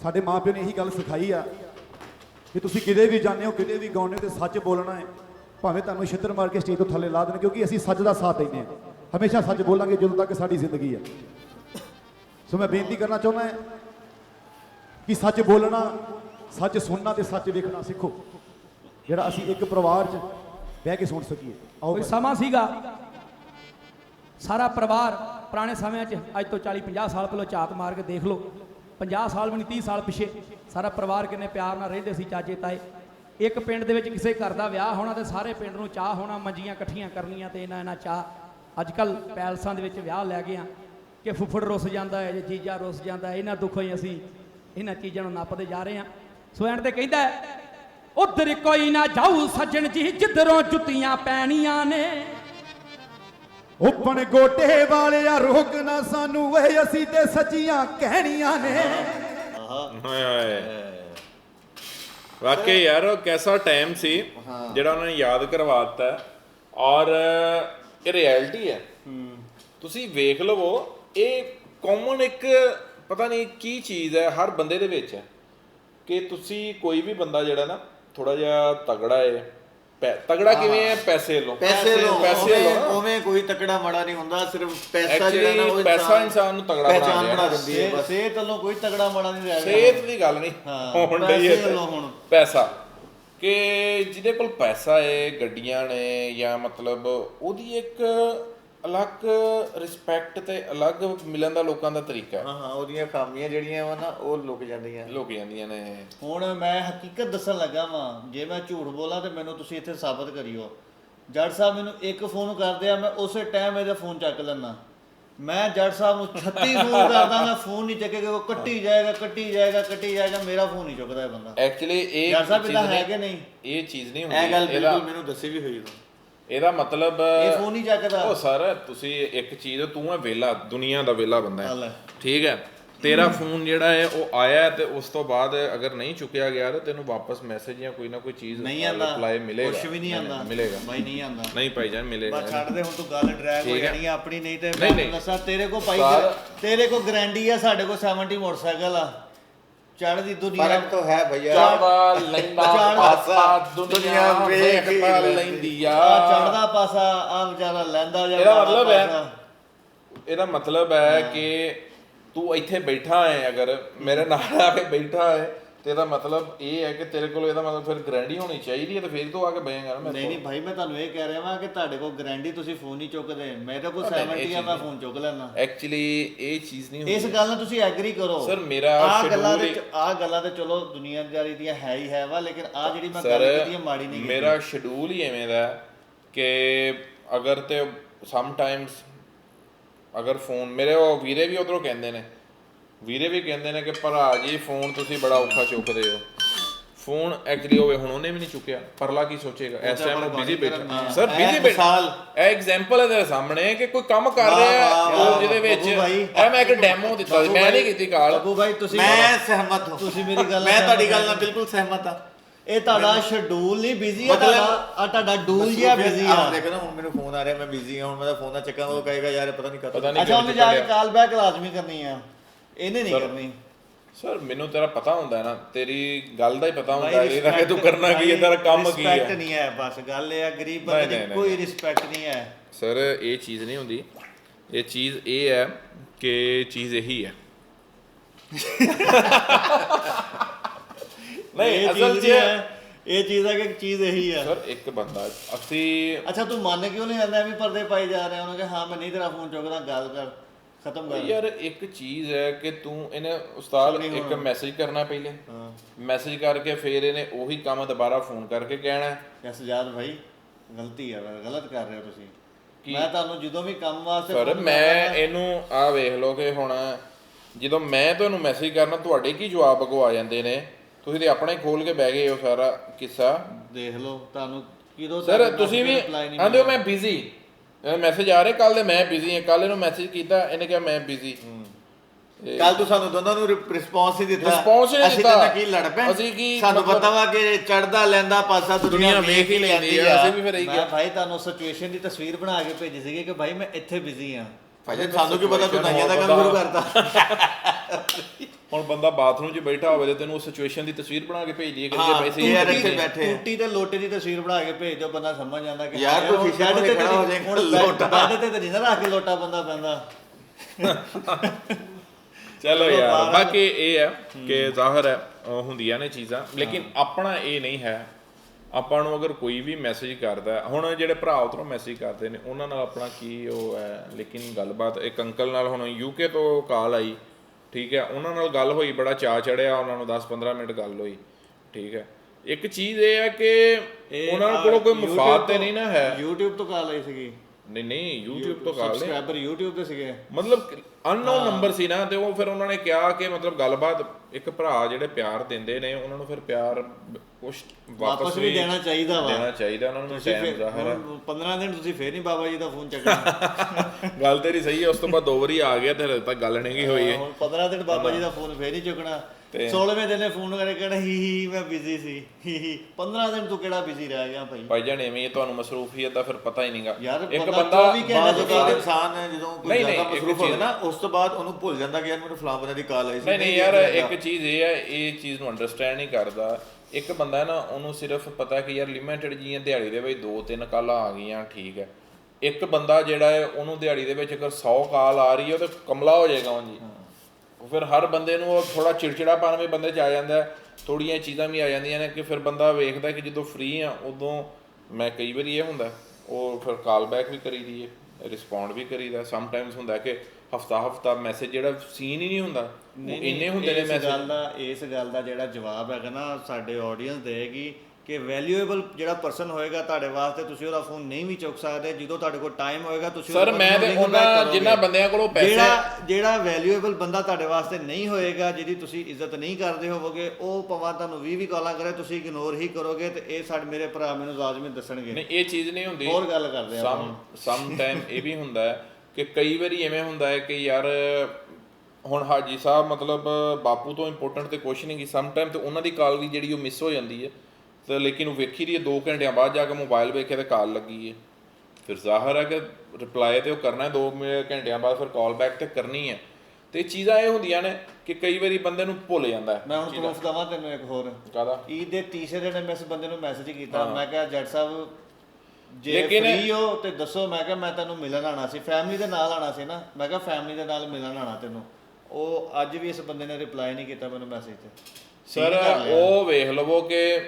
ਸਾਡੇ ਮਾਪਿਓ ਨੇ ਇਹੀ ਗੱਲ ਸਿਖਾਈ ਆ ਕਿ ਤੁਸੀਂ ਕਿਤੇ ਵੀ ਜਾਂਦੇ ਹੋ ਕਿਤੇ ਵੀ ਗਾਉਂਦੇ ਤੇ ਸੱਚ ਬੋਲਣਾ ਹੈ। ਭਾਵੇਂ ਤੁਹਾਨੂੰ ਛਿੱਤਰ ਮਾਰ ਕੇ ਸਟੇਜ ਤੋਂ ਥੱਲੇ ਲਾ ਦੇਣ ਕਿਉਂਕਿ ਅਸੀਂ ਸੱਚ ਦਾ ਸਾਥ ਦਿੰਦੇ ਹਾਂ। ਹਮੇਸ਼ਾ ਸੱਚ ਬੋਲਾਂਗੇ ਜਦੋਂ ਤੱਕ ਸਾਡੀ ਜ਼ਿੰਦਗੀ ਹੈ ਸੋ ਮੈਂ ਬੇਨਤੀ ਕਰਨਾ ਚਾਹੁੰਦਾ ਹਾਂ ਕਿ ਸੱਚ ਬੋਲਣਾ ਸੱਚ ਸੁਣਨਾ ਤੇ ਸੱਚ ਵੇਖਣਾ ਸਿੱਖੋ। ਜਿਹੜਾ ਅਸੀਂ ਇੱਕ ਪਰਿਵਾਰ 'ਚ ਬਹਿ ਕੇ ਸੁਣ ਸਕੀਏ। ਆਓ ਕੋਈ। ਸਮਾਂ ਸੀਗਾ? ਸਾਰਾ ਪਰਿਵਾਰ ਪੁਰਾਣੇ ਸਮਿਆਂ 'ਚ ਅੱਜ ਤੋਂ 40 50 ਸਾਲ ਪਹਿਲਾਂ ਝਾਤ ਮਾਰ ਕੇ ਦੇਖ ਲਓ। 50 ਸਾਲ ਵੀ ਨਹੀਂ 30 ਸਾਲ ਪਿਛੇ ਸਾਰਾ ਪਰਿਵਾਰ ਕਿੰਨੇ ਪਿਆਰ ਨਾਲ ਰਹਿੰਦੇ ਸੀ ਚਾਚੇ ਤਾਏ। ਇੱਕ ਪਿੰਡ ਦੇ ਵਿੱਚ ਕਿਸੇ ਘਰ ਦਾ ਵਿਆਹ ਹੋਣਾ ਤੇ ਸਾਰੇ ਪਿੰਡ ਨੂੰ ਚਾਹ ਹੋਣਾ ਮੰਜੀਆਂ ਇਕੱਠੀਆਂ ਕਰਨੀਆਂ ਤੇ ਇਹਨਾਂ ਇਹਨਾਂ ਚਾਹ। ਅੱਜ ਕੱਲ ਪੈਲਸਾਂ ਦੇ ਵਿੱਚ ਵਿਆਹ ਲੈ ਗਏ ਆ ਕਿ ਫੁੱਫੜ ਰੁੱਸ ਜਾਂਦਾ ਹੈ ਜੇ ਜੀਜਾ ਰੁੱਸ ਜਾਂਦਾ ਹੈ ਇਹਨਾਂ ਦੁੱਖੋਂ ਹੀ ਅਸੀਂ ਇਹਨਾਂ ਚੀਜ਼ਾਂ ਨੂੰ ਨੱਪਦੇ ਜਾ ਰਹੇ ਆ ਸੋ ਐਂਡ ਤੇ ਕਹਿੰਦਾ ਹੈ, ਉਧਰ ਕੋਈ ਨਾ ਜਾਊ ਸੱਜਣ ਜੀ ਜਿੱਧਰੋਂ ਜੁੱਤੀਆਂ ਪੈਣੀਆਂ ਨੇ ਉਪਣ ਗੋਟੇ ਵਾਲਿਆ ਰੋਕ ਨਾ ਸਾਨੂੰ ਵੇ ਅਸੀਂ ਤੇ ਸੱਚੀਆਂ ਕਹਿਣੀਆਂ ਨੇ। ਹਾਏ ਹਾਏ। ਵਾਕਈ ਯਾਰ ਉਹ ਕੈਸਾ ਟਾਈਮ ਸੀ ਜਿਹੜਾ ਉਹਨਾਂ ਨੇ ਯਾਦ ਕਰਵਾਤਾ ਔਰ ਇਹ ਰਿਐਲਿਟੀ ਹੈ। ਤੁਸੀਂ ਵੇਖ ਲਵੋ ਇਹ ਕਾਮਨ ਇੱਕ ਪਤਾ ਨਹੀਂ ਕੀ ਚੀਜ਼ ਹੈ ਹਰ ਬੰਦੇ ਦੇ ਵਿੱਚ ਹੈ। ਕਿ ਤੁਸੀਂ ਕੋਈ ਵੀ ਬੰਦਾ ਜਿਹੜਾ ਨਾ ਥੋੜਾ ਜਿਹਾ ਤਗੜਾ ਹੈ ਪੈ- ਤਗੜਾ ਕਿਵੇਂ ਹੈ? ਪੈਸੇ ਲੋ ਪੈਸੇ ਲੋ ਪੈਸੇ ਲੋ। ਉਵੇਂ ਕੋਈ ਤਕੜਾ ਮਾੜਾ ਨਹੀਂ ਹੁੰਦਾ ਸਿਰਫ ਪੈਸਾ ਜਿਹੜਾ ਨਾ ਉਹ ਪੈਸਾ ਇਨਸਾਨ ਨੂੰ ਤਗੜਾ ਬਣਾ ਦਿੰਦੀ ਹੈ ਸਿਹਤ- ਬਸ। ਸਿਹਤ ਵੱਲੋਂ ਕੋਈ ਤਕੜਾ ਮਾੜਾ ਨਹੀਂ ਰਹਿ ਗਿਆ। ਸਿਹਤ ਦੀ ਗੱਲ ਨਹੀਂ। ਹਾਂ, ਹੁਣ ਪੈਸੇ ਡਈ ਹੈ। ਪੈਸਾ। ਕਿ ਜਿਹਦੇ ਕੋਲ ਪੈਸਾ ਹੈ ਗੱਡੀਆਂ ਨੇ ਜਾਂ ਮਤਲਬ ਉਹਦੀ ਇੱਕ ਅਲੱਗ ਰਿਸਪੈਕਟ ਤੇ ਅਲੱਗ ਮਿਲਣ ਦਾ ਲੋਕਾਂ ਦਾ ਤਰੀਕਾ ਹੈ। ਹਾਂ ਹਾਂ ਉਹਦੀਆਂ ਖਾਮੀਆਂ ਜਿਹੜੀਆਂ ਵਾ ਨਾ ਉਹ ਲੁਕ ਜਾਂਦੀਆਂ। ਲੋਕ ਜਾਂਦੀਆਂ ਨੇ। ਹੁਣ ਮੈਂ ਹਕੀਕਤ ਦੱਸਣ ਲੱਗਾ ਵਾਂ ਜੇ ਮੈਂ ਝੂਠ ਬੋਲਾਂ ਤੇ ਮੈਨੂੰ ਤੁਸੀਂ ਇੱਥੇ ਸਾਬਤ ਕਰਿਓ। ਜੱਜ ਸਾਹਿਬ ਮੈਨੂੰ ਇੱਕ ਫੋਨ ਕਰਦੇ ਆ ਮੈਂ ਉਸੇ ਟਾਈਮ ਇਹਦਾ ਫੋਨ ਚੱਕ ਲੈਣਾ ਮੈਂ ਜੱਜ ਸਾਹਿਬ ਨੂੰ 36 ਫੋਨ ਕਰਦਾ ਮੈਂ ਫੋਨ ਨਹੀਂ ਚੱਕੇਗਾ ਉਹ ਕੱਟੀ ਜਾਏਗਾ ਕੱਟੀ ਜਾਏਗਾ ਕੱਟੀ ਜਾਏਗਾ ਮੇਰਾ ਫੋਨ ਨਹੀਂ ਚੁੱਕਦਾ ਇਹ ਬੰਦਾ। ਐਕਚੁਅਲੀ ਇਹ ਜੱਜ ਸਾਹਿਬ ਇਦਾਂ ਹੈ ਕਿ ਨਹੀਂ? ਇਹ ਚੀਜ਼ ਨਹੀਂ ਇਹ ਹੁੰਦੀ। ਗੱਲ ਇਹਦਾ ਬਿਲਕੁਲ ਮੈਨੂੰ ਦੱਸੀ ਵੀ ਹੋਈ ਉਦੋਂ। ਇਹਦਾ ਮਤਲਬ ਇਹ ਫੋਨ ਨਹੀਂ ਚੱਕਦਾ। ਉਹ ਸਰ ਤੁਸੀਂ ਇੱਕ ਚੀਜ਼ ਤੂੰ ਹੈ ਵੇਲਾ ਦੁਨੀਆ ਦਾ ਵੇਲਾ ਬੰਦਾ ਹੈ। ਠੀਕ ਹੈ? ਤੇਰਾ ਫੋਨ ਜਿਹੜਾ ਹੈ ਉਹ ਆਇਆ ਤੇ ਉਸ ਤੋਂ ਬਾਅਦ ਅਗਰ ਨਹੀਂ ਚੁੱਕਿਆ ਗਿਆ ਤੇ ਤੈਨੂੰ ਵਾਪਸ ਮੈਸੇਜ ਜਾਂ ਕੋਈ ਨਾ ਕੋਈ ਚੀਜ਼ ਨਹੀਂ ਆਂਦਾ ਰਿਪਲਾਈ ਮਿਲੇਗਾ। ਕੁਝ ਵੀ ਨਹੀਂ ਆਂਦਾ ਮਿਲੇਗਾ। ਬਾਈ ਨਹੀਂ ਆਂਦਾ ਨਹੀਂ ਭਾਈ ਜਾਨ ਮਿਲੇਗਾ। ਬਸ ਛੱਡ ਦੇ ਹੁਣ ਤੂੰ ਗੱਲ ਡਰੈਗ ਹੋ। ਜਾਣੀ ਆ ਆਪਣੀ ਨਹੀਂ ਤੇ ਮੈਂ। ਦੱਸਾਂ ਤੇਰੇ ਕੋ ਭਾਈ ਤੇਰੇ ਕੋ ਗਾਰੰਟੀ ਆ ਸਾਡੇ ਕੋ 70 ਮੋਟਰਸਾਈਕਲ ਆ। ਚੜ੍ਹਦੀ ਦੁਨੀਆ ਫ਼ਰਕ ਤਾਂ ਹੈ ਭਈਆ ਚੜਦਾ ਲੈਂਦਾ ਚੜ੍ਹਦਾ ਪਾਸਾ ਦੁਨੀਆ ਵੇਖਦਾ ਲੈਂਦੀ। ਆ ਆ ਚੜਦਾ ਪਾਸਾ ਆ ਵਿਚਾਰਾ ਲੈਂਦਾ ਜਾਂ ਇਹਦਾ ਮਤਲਬ ਹੈ-। ਇਹਦਾ ਮਤਲਬ ਹੈ ਕਿ ਤੂੰ ਇੱਥੇ ਬੈਠਾ ਹੈ ਅਗਰ ਮੇਰੇ ਨਾਲ ਆ ਕੇ ਬੈਠਾ ਹੈ ਤੇ ਇਹਦਾ ਮਤਲਬ ਇਹ ਹੈ ਕਿ ਤੇਰੇ ਕੋਲ ਇਹਦਾ ਮਤਲਬ ਫਿਰ ਗਰੰਟੀ ਹੋਣੀ ਚਾਹੀਦੀ ਹੈ ਤੇ ਫਿਰ ਤੂੰ ਆ ਕੇ ਬੈਠੇਗਾ ਨਾ ਮੇਰੇ ਨਹੀਂ ਨਹੀਂ ਭਾਈ ਮੈਂ ਤੁਹਾਨੂੰ ਇਹ ਕਹਿ ਰਿਹਾ ਵਾਂ ਕਿ ਤੁਹਾਡੇ ਕੋਲ ਗਾਰੰਟੀ ਤੁਸੀਂ ਫੋਨ ਨਹੀਂ ਚੁੱਕਦੇ। ਮੇਰੇ ਕੋਲ ਨਹੀਂ, ਇਹ 70 ਆ ਮੈਂ। ਫੋਨ ਚੁੱਕ ਲੈਣਾ ਐਕਚੁਅਲੀ ਇਹ ਚੀਜ਼ ਨਹੀਂ ਇਸ ਹੁੰਦੀ ਗੱਲ ਨਾਲ ਤੁਸੀਂ ਐਗਰੀ ਕਰੋ। Sir, ਮੇਰਾ ਆ ਗੱਲਾਂ ਤੇ ਆ ਗੱਲਾਂ ਤੇ ਚਲੋ ਦੁਨੀਆਦਾਰੀ ਦੀਆਂ ਹੈ ਹੀ ਹੈ ਵਾ ਲੇਕਿਨ ਆ ਜਿਹੜੀ ਮੈਂ ਸਰ ਗੱਲ ਕੀਤੀ ਹੈ ਮਾੜੀ ਨਹੀਂ ਮੇਰਾ ਸ਼ਡਿਊਲ ਹੀ ਐਵੇਂ ਦਾ ਕਿ ਅਗਰ ਤੇ ਸਮ ਟਾਈਮਸ ਅਗਰ ਫੋਨ ਮੇਰੇ ਉਹ ਵੀਰੇ ਵੀ ਉਧਰੋਂ ਕਹਿੰਦੇ ਨੇ ਵੀਰੇ ਵੀ ਕਹਿੰਦੇ ਨੇ ਕਿ ਭਰਾ ਜੀ ਫੋਨ ਤੁਸੀਂ ਬੜਾ ਔਖਾ ਚੁੱਕਦੇ ਹੋ। ਫੋਨ ਐਕਚੁਅਲੀ ਹੋਵੇ ਹੁਣ ਉਹਨੇ ਵੀ ਨਹੀਂ ਚੁੱਕਿਆ। ਪਰਲਾ ਕੀ ਸੋਚੇਗਾ? ਇਸ ਟਾਈਮ ਉਹ ਬਿਜ਼ੀ ਬੈਠਾ। ਸਰ ਬਿਜ਼ੀ ਬੈਠਾ। ਇਹ ਐਗਜ਼ਾਮਪਲ ਹੈ ਤੇਰੇ ਸਾਹਮਣੇ ਕਿ ਕੋਈ ਕੰਮ ਕਰ ਰਿਹਾ ਉਹ ਜਿਹਦੇ ਵਿੱਚ। ਇਹ ਮੈਂ ਇੱਕ ਡੈਮੋ ਦਿੱਤਾ ਮੈਂ ਨਹੀਂ ਕੀਤੀ ਕਾਲ ਬੱਬੂ ਭਾਈ ਤੁਸੀਂ ਮੈਂ ਸਹਿਮਤ ਹਾਂ। ਤੁਸੀਂ ਮੇਰੀ ਗੱਲ ਮੈਂ ਤੁਹਾਡੀ ਗੱਲ ਨਾਲ। ਬਿਲਕੁਲ ਸਹਿਮਤ ਹਾਂ। ਇਹ ਤੁਹਾਡਾ ਸ਼ਡਿਊਲ ਨਹੀਂ ਬਿਜ਼ੀ ਆ ਮਤਲਬ- ਤੁਹਾਡਾ ਆ ਤੁਹਾਡਾ ਡੂਲ ਜਿਹਾ ਬਿਜ਼ੀ ਆ। ਦੇਖੋ ਨਾ ਹੁਣ ਮੈਨੂੰ ਫੋਨ ਆ ਰਿਹਾ ਮੈਂ ਬਿਜ਼ੀ ਹਾਂ ਹੁਣ ਮੈਂ ਫੋਨ ਨਾ ਚੱਕਾਂ ਉਹ ਕਹੇਗਾ ਯਾਰ ਪਤਾ ਨਹੀਂ ਕਦੋਂ ਅੱਛਾ ਉਹਨੇ ਜਾ ਕੇ ਕਾਲ ਬੈਕ ਲਾਜ਼ਮੀ ਕਰਨੀ ਆ। ਇਹਨੇ ਨਹੀਂ ਕਰਨੀ। ਸਰ ਮੈਨੂੰ ਤੇਰਾ ਪਤਾ ਹੁੰਦਾ ਹੈ ਨਾ ਤੇਰੀ ਗੱਲ ਦਾ ਹੀ ਪਤਾ ਹੁੰਦਾ ਹੈ ਇਹਦਾ ਕਿ ਤੂੰ ਕਰਨਾ ਕੀ ਹੈ ਤੇਰਾ ਕੰਮ ਕੀ ਹੈ। ਨਹੀਂ ਹੈ ਬਸ ਗੱਲ ਇਹ ਆ ਗਰੀਬ ਬੰਦੇ ਦੀ ਕੋਈ ਰਿਸਪੈਕਟ ਨਹੀਂ ਹੈ। ਸਰ ਇਹ ਚੀਜ਼ ਨਹੀਂ ਹੁੰਦੀ। ਇਹ ਚੀਜ਼ ਇਹ ਹੈ ਕਿ ਚੀਜ਼ ਇਹੀ ਹੈ। ਨਹੀਂ ਅਸਲ ਹੈ ਇਹ ਚੀਜ਼ ਹੈ ਕਿ ਚੀਜ਼ ਇਹੀ ਹੈ। ਸਰ ਇੱਕ ਬੰਦਾ ਅਸੀਂ ਅੱਛਾ ਤੂੰ ਮੰਨ ਕਿਉਂ ਨਹੀਂ ਆਂਦਾ ਵੀ ਪਰਦੇ ਪਾਈ ਜਾ ਰਹੇ ਉਹਨੇ ਕਿ ਹਾਂ ਮੈਂ ਨਹੀਂ ਤੇਰਾ ਫੋਨ ਚੁੱਕਦਾ ਗੱਲ ਕਰ। ਖਤਮ ਕਰ। ਯਾਰ ਇੱਕ ਚੀਜ਼ ਹੈ ਕਿ ਤੂੰ ਇਹਨੇ ਉਸਤਾਦ ਇੱਕ ਮੈਸੇਜ ਕਰਨਾ ਪਹਿਲੇ। ਹਾਂ। ਮੈਸੇਜ ਕਰਕੇ ਫਿਰ ਇਹਨੇ ਉਹੀ ਕੰਮ ਦੁਬਾਰਾ ਫੋਨ ਕਰਕੇ ਕਹਿਣਾ ਹੈ। ਯਸ ਯਾਰ ਭਾਈ ਗਲਤੀ ਹੈ ਗਲਤ ਕਰ ਰਹੇ ਹੋ ਤੁਸੀਂ। ਮੈਂ ਤੁਹਾਨੂੰ ਜਦੋਂ ਵੀ ਕੰਮ ਵਾਸਤੇ ਸਰ ਮੈਂ ਇਹਨੂੰ ਆ ਵੇਖ ਲਓ ਕਿ ਹੁਣ ਜਦੋਂ ਮੈਂ ਤੁਹਾਨੂੰ ਮੈਸੇਜ ਕਰਨਾ ਤੁਹਾਡੇ ਕੀ ਜਵਾਬ ਅਗੋ ਆ ਜਾਂਦੇ ਨੇ? ਤੁਸੀਂ ਤੇ ਆਪਣਾ ਹੀ ਖੋਲ ਕੇ ਬਹਿ ਗਏ ਹੋ ਸਾਰਾ ਕਿੱਸਾ। ਦੇਖ ਲਓ ਤੁਹਾਨੂੰ ਕਿਦੋਂ ਸਰ ਤੁਸੀਂ ਵੀ ਆਂਦੇ ਹੋ ਮੈਂ ਬਿਜ਼ੀ ਮੈਸੇਜ ਆ ਰਿਹਾ ਕੱਲ ਦੇ ਮੈਂ ਬਿਜ਼ੀ ਹਾਂ ਕੱਲ ਇਹਨੂੰ ਮੈਸੇਜ ਕੀਤਾ ਇਹਨੇ ਕਿਹਾ ਮੈਂ ਬਿਜ਼ੀ ਕੱਲ ਤੂੰ ਸਾਨੂੰ ਦੋਨਾਂ ਨੂੰ ਰਿਸਪੌਂਸ ਹੀ ਦਿੱਤਾ। Response ਹੀ ਨਹੀਂ ਅਸੀਂ ਦਿੱਤਾ। ਤਾਂ ਕੀ ਲੜ ਪਏ ਅਸੀਂ ਕੀ ਸਾਨੂੰ ਪਤਾ ਵਾ ਕਿ ਚੜਦਾ ਲੈਂਦਾ ਪਾਸਾ ਦੁਨੀਆ ਵੇਖ ਹੀ ਲੈਂਦੀ ਆ। ਅਸੀਂ ਵੀ ਫਿਰ ਇਹੀ ਮੈਂ ਕਿਹਾ। ਭਾਈ ਤੁਹਾਨੂੰ ਸਿਚੁਏਸ਼ਨ ਦੀ ਤਸਵੀਰ ਬਣਾ ਕੇ ਭੇਜੀ ਸੀਗੀ ਕਿ ਭਾਈ ਮੈਂ ਇੱਥੇ ਬਿਜ਼ੀ ਆ ਭਾਜੀ ਸਾਨੂੰ ਕੀ ਪਤਾ ਤੂੰ ਨਾਈਆਂ ਦਾ ਕੰਮ ਸ਼ੁਰੂ ਕਰਤਾ। ਹੁਣ ਬੰਦਾ ਬਾਥਰੂਮ 'ਚ ਬੈਠਾ ਹੋਵੇ ਤੇ ਤੈਨੂੰ ਉਹ ਸਿਚੁਏਸ਼ਨ ਦੀ ਤਸਵੀਰ ਬਣਾ ਕੇ ਭੇਜ ਦਈਏ ਕਿ ਹਾਂ, ਪੈਸੇ ਇਹ ਯਾਰ ਇੱਥੇ ਬੈਠੇ। ਟੂਟੀ ਤੇ ਲੋਟੇ ਦੀ ਤਸਵੀਰ ਬਣਾ ਕੇ ਭੇਜ ਦਿਓ ਬੰਦਾ ਸਮਝ ਜਾਂਦਾ ਕਿ ਯਾਰ, ਕੋਈ ਮੂਹਰੇ ਤੇ ਖੜਾ ਹੋ ਤਾਂ ਜਾਏਗਾ, ਹੁਣ ਲੋਟਾ। ਬੈੱਡ ਤੇ ਤਾਂ ਨਹੀਂ ਨਾ ਰੱਖ ਕੇ ਲੋਟਾ ਬੰਦਾ ਪੈਂਦਾ। ਚਲੋ ਯਾਰ ਬਾਕੀ ਇਹ ਹੈ ਕਿ ਜ਼ਾਹਰ ਹੈ ਹੁੰਦੀਆਂ ਨੇ ਚੀਜ਼ਾਂ ਲੇਕਿਨ ਆਪਣਾ ਇਹ ਨਹੀਂ ਹੈ ਆਪਾਂ ਨੂੰ ਅਗਰ ਕੋਈ ਵੀ ਮੈਸੇਜ ਕਰਦਾ ਹੁਣ ਜਿਹੜੇ ਭਰਾ ਉਧਰੋਂ ਮੈਸੇਜ ਕਰਦੇ ਨੇ ਉਹਨਾਂ ਨਾਲ ਆਪਣਾ ਕੀ ਉਹ ਹੈ ਲੇਕਿਨ ਗੱਲਬਾਤ ਇੱਕ ਅੰਕਲ ਨਾਲ ਹੁਣ ਯੂਕੇ ਤੋਂ ਕਾਲ ਆਈ ਠੀਕ ਹੈ ਉਹਨਾਂ ਨਾਲ ਗੱਲ ਹੋਈ ਬੜਾ ਚਾਅ ਚੜਿਆ ਉਹਨਾਂ ਨੂੰ 10-15 ਮਿੰਟ ਗੱਲ ਹੋਈ ਠੀਕ ਹੈ। ਇੱਕ ਚੀਜ਼ ਇਹ ਹੈ ਕਿ ਉਹਨਾਂ ਕੋਲ ਕੋਈ ਮਫਾਦ ਤੋਂ- ਨਹੀਂ ਨਾ ਹੈ। YouTube ਤੋਂ ਕਾਲ ਆਈ ਸੀਗੀ। ਨਹੀਂ ਨਹੀਂ YouTube ਤੋਂ ਕਾਲ ਨਹੀਂ। ਸਬਸਕ੍ਰਾਈਬਰ YouTube ਤੇ ਸੀਗੇ। ਮਤਲਬ ਅਨਨੋਨ ਨੰਬਰ ਸੀ ਨਾ ਤੇ ਉਹ ਫਿਰ ਉਹਨਾਂ ਨੇ ਕਿਹਾ ਕਿ ਮਤਲਬ ਗੱਲਬਾਤ ਇੱਕ ਭਰਾ ਜਿਹੜੇ ਪਿਆਰ ਦਿੰਦੇ ਨੇ ਉਹਨਾਂ ਨੂੰ ਫਿਰ ਪਿਆਰ ਕੁਝ ਵਾਪਸ ਵੀ ਦੇਣਾ ਚਾਹੀਦਾ ਵਾ। ਦੇਣਾ ਚਾਹੀਦਾ ਉਹਨਾਂ ਨੂੰ ਟਾਈਮ ਜ਼ਾਹਰ ਹੈ ਹੁਣ 15 ਦਿਨ ਤੁਸੀਂ ਫੇਰ ਨਹੀਂ ਬਾਬਾ ਜੀ ਦਾ ਫੋਨ ਚੱਕਣਾ। ਗੱਲ ਤੇਰੀ ਸਹੀ ਹੈ ਉਸ ਤੋਂ ਬਾਅਦ ਦੋ ਵਾਰੀ ਆ ਗਿਆ ਤੇ ਹਲੇ ਤੱਕ ਗੱਲ ਨਹੀਂ ਗਈ ਹੋਈ ਹੈ। ਹੁਣ 15 ਦਿਨ ਬਾਬਾ ਜੀ ਦਾ ਫੋਨ ਫੇਰ ਨਹੀਂ ਚੁੱਕਣਾ। 16ਵੇਂ ਦਿਨ ਫੋਨ ਕਰਕੇ ਕਹਿਣਾ ਹੀ ਹੀ ਮੈਂ ਬਿਜ਼ੀ ਸੀ ਹੀ ਹੀ। 15 ਦਿਨ ਤੂੰ ਕਿਹੜਾ ਬਿਜ਼ੀ ਰਹਿ ਗਿਆ ਭਾਈ? ਭਾਈ ਜਾਨ ਐਵੇਂ ਹੀ ਹੈ, ਤੁਹਾਨੂੰ ਮਸਰੂਫੀਅਤ ਦਾ ਫਿਰ ਪਤਾ ਹੀ ਨਹੀਂਗਾ। ਯਾਰ ਇੱਕ ਬੰਦਾ ਬੰਦਾ 24 ਘੰਟੇ ਬਾਅਦ ਤੋਂ ਬਾਅਦ ਇਨਸਾਨ ਜਦੋਂ ਕੋਈ ਨਹੀਂ, ਨਹੀਂ, ਜ਼ਿਆਦਾ ਇੱਕ ਮਸਰੂਫ ਹੋਵੇ ਚੀਜ਼- ਨਾ ਉਸ ਤੋਂ ਬਾਅਦ ਉਹਨੂੰ ਭੁੱਲ ਜਾਂਦਾ ਕਿ ਯਾਰ ਮੈਨੂੰ ਫਲਾਂ ਬੰਦੇ ਦੀ ਕਾਲ ਆਈ ਸੀ ਨਹੀਂ ਨਹੀਂ ਯਾਰ ਇੱਕ। ਚੀਜ਼ ਇਹ ਹੈ ਇਹ ਚੀਜ਼ ਨੂੰ ਅੰਡਰਸਟੈਂਡ ਨਹੀਂ ਕਰਦਾ। ਇੱਕ ਬੰਦਾ ਹੈ ਨਾ ਉਹਨੂੰ ਸਿਰਫ ਪਤਾ ਕਿ ਯਾਰ ਲਿਮਿਟਡ ਜੀਆਂ ਦਿਹਾੜੀ ਦੇ ਵਿੱਚ ਦੋ ਤਿੰਨ ਕਾਲਾਂ ਆ ਗਈਆਂ ਠੀਕ ਹੈ। ਇੱਕ ਬੰਦਾ ਜਿਹੜਾ ਹੈ ਉਹਨੂੰ ਦਿਹਾੜੀ ਦੇ ਵਿੱਚ ਅਗਰ 100 ਕਾਲ ਆ ਰਹੀ ਹੈ ਉਹ ਤੇ ਕਮਲਾ ਹੋ ਜਾਏਗਾ ਉਹ ਜੀ। ਫਿਰ ਹਰ ਬੰਦੇ ਨੂੰ ਉਹ ਥੋੜਾ ਚਿੜਚਿੜਾਪਨ ਵੀ ਬੰਦੇ 'ਚ ਆ ਜਾਂਦਾ ਥੋੜੀਆਂ ਚੀਜ਼ਾਂ ਵੀ ਆ ਜਾਂਦੀਆਂ ਨੇ ਕਿ ਫਿਰ ਬੰਦਾ ਵੇਖਦਾ ਕਿ ਜਦੋਂ ਫ੍ਰੀ ਆ ਉਦੋਂ ਮੈਂ ਕਈ ਵਾਰੀ ਇਹ ਹੁੰਦਾ ਉਹ ਫਿਰ ਕਾਲ ਬੈਕ ਵੀ ਕਰੀ ਦੀ ਹੈ ਰਿਸਪੌਂਡ ਵੀ ਕਰੀਦਾ ਸਮ ਟਾਈਮਸ ਹੁੰਦਾ ਕਿ ਹਫਤਾ ਹਫਤਾ ਮੈਸੇਜ ਜਿਹੜਾ ਸੀਨ ਹੀ ਨਹੀਂ ਹੁੰਦਾ ਇੰਨੇ ਹੁੰਦੇ ਨੇ ਇਸ ਮੈਸੇਜ ਗੱਲ ਦਾ ਇਸ ਗੱਲ ਦਾ ਜਿਹੜਾ ਜਵਾਬ ਹੈਗਾ ਨਾ ਸਾਡੇ ਆਡੀਅנס ਦੇਗੀ ਕਿ ਵੈਲਿਊਏਬਲ ਜਿਹੜਾ ਪਰਸਨ ਹੋਏਗਾ ਤੁਹਾਡੇ ਵਾਸਤੇ ਤੁਸੀਂ ਉਹਦਾ ਫੋਨ ਨਹੀਂ ਵੀ ਚੁੱਕ ਸਕਦੇ। ਜਦੋਂ ਤੁਹਾਡੇ ਕੋਲ ਟਾਈਮ ਹੋਏਗਾ ਤੁਸੀਂ ਉਹਦੇ ਮੈਂ ਤੇ ਉਹਨਾਂ। ਜਿਨ੍ਹਾਂ ਬੰਦਿਆਂ ਕੋਲੋਂ ਪੈਸੇ- ਜਿਹੜਾ ਜਿਹੜਾ ਵੈਲਿਊਏਬਲ ਬੰਦਾ ਤੁਹਾਡੇ ਵਾਸਤੇ ਨਹੀਂ ਹੋਏਗਾ ਜਿਹਦੀ ਤੁਸੀਂ ਇੱਜ਼ਤ ਨਹੀਂ ਕਰਦੇ ਹੋਵੋਗੇ ਉਹ ਭਾਵੇਂ ਤੁਹਾਨੂੰ 20 20 ਕਾਲਾਂ ਕਰੇ ਤੁਸੀਂ ਇਗਨੋਰ ਹੀ ਕਰੋਗੇ ਤੇ ਇਹ ਸਾਡੇ ਮੇਰੇ ਭਰਾ ਮੈਨੂੰ ਲਾਜ਼ਮੀ ਦੱਸਣਗੇ। ਨਹੀਂ ਇਹ ਚੀਜ਼ ਨਹੀਂ ਹੁੰਦੀ। ਹੋਰ ਗੱਲ ਕਰਦੇ ਆ ਸਮ ਸਮ ਟਾਈਮ ਇਹ ਵੀ ਹੁੰਦਾ ਹੈ ਕਿ ਕਈ ਵਾਰੀ ਐਵੇਂ ਹੁੰਦਾ ਹੈ ਕਿ ਯਾਰ ਹੁਣ ਹਾਜੀ ਸਾਹਿਬ ਮਤਲਬ ਬਾਪੂ ਤੋਂ ਇੰਪੋਰਟੈਂਟ ਤੇ ਕੁਛ ਨਹੀਂ ਸਮ ਟਾਈਮ ਤੇ ਉਹਨਾਂ ਦੀ ਕਾਲ ਵੀ ਜਿਹੜੀ ਉਹ ਮਿਸ ਹੋ ਜਾਂਦੀ ਹੈ। ਤੇ ਲੇਕਿਨ ਉਹ ਵੇਖੀ ਦੀ 2 ਘੰਟਿਆਂ ਬਾਅਦ ਜਾ ਕੇ ਮੋਬਾਈਲ ਵੇਖਿਆ ਤੇ ਕਾਲ ਲੱਗੀ ਹੈ। ਫਿਰ ਜ਼ਾਹਰ ਹੈ ਕਿ ਰਿਪਲਾਈ ਤੇ ਉਹ ਕਰਨਾ ਹੈ 2 ਘੰਟਿਆਂ ਬਾਅਦ ਫਿਰ ਕਾਲ ਬੈਕ ਤੇ ਕਰਨੀ ਹੈ। ਤੇ ਚੀਜ਼ਾਂ ਇਹ ਹੁੰਦੀਆਂ ਨੇ ਕਿ ਕਈ ਵਾਰੀ ਬੰਦੇ ਨੂੰ ਭੁੱਲ ਜਾਂਦਾ ਹੈ। ਮੈਂ ਹੁਣ ਪ੍ਰੂਫ ਦਵਾਂ ਤੈਨੂੰ ਇੱਕ ਹੋਰ। ਕਾਹਦਾ? ਈਦ ਦੇ ਤੀਸਰੇ ਦਿਨ ਮੈਂ ਇਸ ਬੰਦੇ ਨੂੰ ਮੈਸੇਜ ਕੀਤਾ। ਮੈਂ ਕਿਹਾ ਜੱਟ ਸਾਹਿਬ ਜੇ ਫ੍ਰੀ ਹੋ ਤੇ ਦੱਸੋ ਮੈਂ ਕਿਹਾ ਮੈਂ ਤੈਨੂੰ ਮਿਲਣ ਆਣਾ ਸੀ। ਫੈਮਿਲੀ ਦੇ ਨਾਲ ਆਣਾ ਸੀ ਨਾ। ਮੈਂ ਕਿਹਾ ਫੈਮਿਲੀ ਦੇ ਨਾਲ ਮਿਲਣ ਆਣਾ ਤੈਨੂੰ। ਉਹ ਅੱਜ ਵੀ ਇਸ ਬੰਦੇ ਨੇ ਰਿਪਲਾਈ ਨਹੀਂ ਕੀਤਾ ਮੈਨੂੰ ਮੈਸੇਜ ਤੇ। ਸਰ ਉਹ ਵੇਖ ਲਵੋ ਕਿ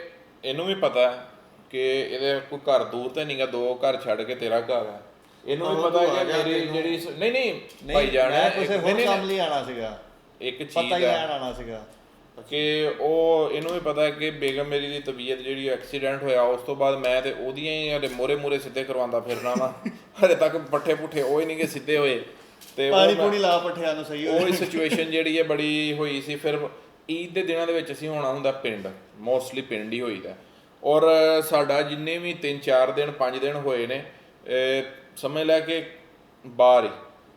ਇਹਨੂੰ ਵੀ ਪਤਾ ਹੈ ਕਿ ਇਹਦੇ ਕੋਈ ਘਰ ਦੂਰ ਤੇ ਨਹੀਂਗਾ ਦੋ ਘਰ ਛੱਡ ਕੇ ਤੇਰਾ ਘਰ ਹੈ ਇਹਨੂੰ ਵੀ ਪਤਾ ਹੈ ਕਿ ਮੇਰੀ ਜਿਹੜੀ ਨਹੀਂ ਨਹੀਂ ਭਾਈ ਜਾਨ ਮੈਂ ਕਿਸੇ ਹੋਰ ਕੰਮ ਲਈ ਆਣਾ ਸੀਗਾ। ਇੱਕ ਚੀਜ਼ ਪਤਾ ਹੀ ਹੈ ਲੈਣ ਆਣਾ ਸੀਗਾ। ਕਿ ਉਹ ਇਹਨੂੰ ਵੀ ਪਤਾ ਹੈ ਕਿ ਬੇਗਮ ਮੇਰੀ ਦੀ ਤਬੀਅਤ ਜਿਹੜੀ ਐਕਸੀਡੈਂਟ ਹੋਇਆ ਉਸ ਤੋਂ ਬਾਅਦ ਮੈਂ ਤੇ ਉਹਦੀਆਂ ਹੀ ਹਲੇ ਮੋਰੇ ਮੋਰੇ ਸਿੱਧੇ ਕਰਵਾਉਂਦਾ ਫਿਰਨਾ ਵਾ। ਹਲੇ ਤੱਕ ਪੱਠੇ ਪੁੱਠੇ ਉਹ ਹੀ ਨਹੀਂ ਕਿ ਸਿੱਧੇ ਹੋਏ। ਤੇ ਪਾਣੀ ਪੂਣੀ ਲਾ ਪੱਠਿਆਂ ਨੂੰ ਸਹੀ ਹੋ ਉਹ ਸਿਚੁਏਸ਼ਨ ਜਿਹੜੀ ਹੈ ਬੜੀ ਹੋਈ ਸੀ ਫਿਰ ਈਦ ਦੇ ਦਿਨਾਂ ਦੇ ਵਿੱਚ ਅਸੀਂ ਹੋਣਾ ਹੁੰਦਾ ਪਿੰਡ ਮੋਸਟਲੀ ਪਿੰਡ ਹੀ ਹੋਈਦਾ। ਔਰ ਸਾਡਾ ਜਿੰਨੇ ਵੀ 3-4 ਦਿਨ 5 ਦਿਨ ਹੋਏ ਨੇ ਸਮਝ ਲੈ ਕਿ ਬਾਹਰ ਹੀ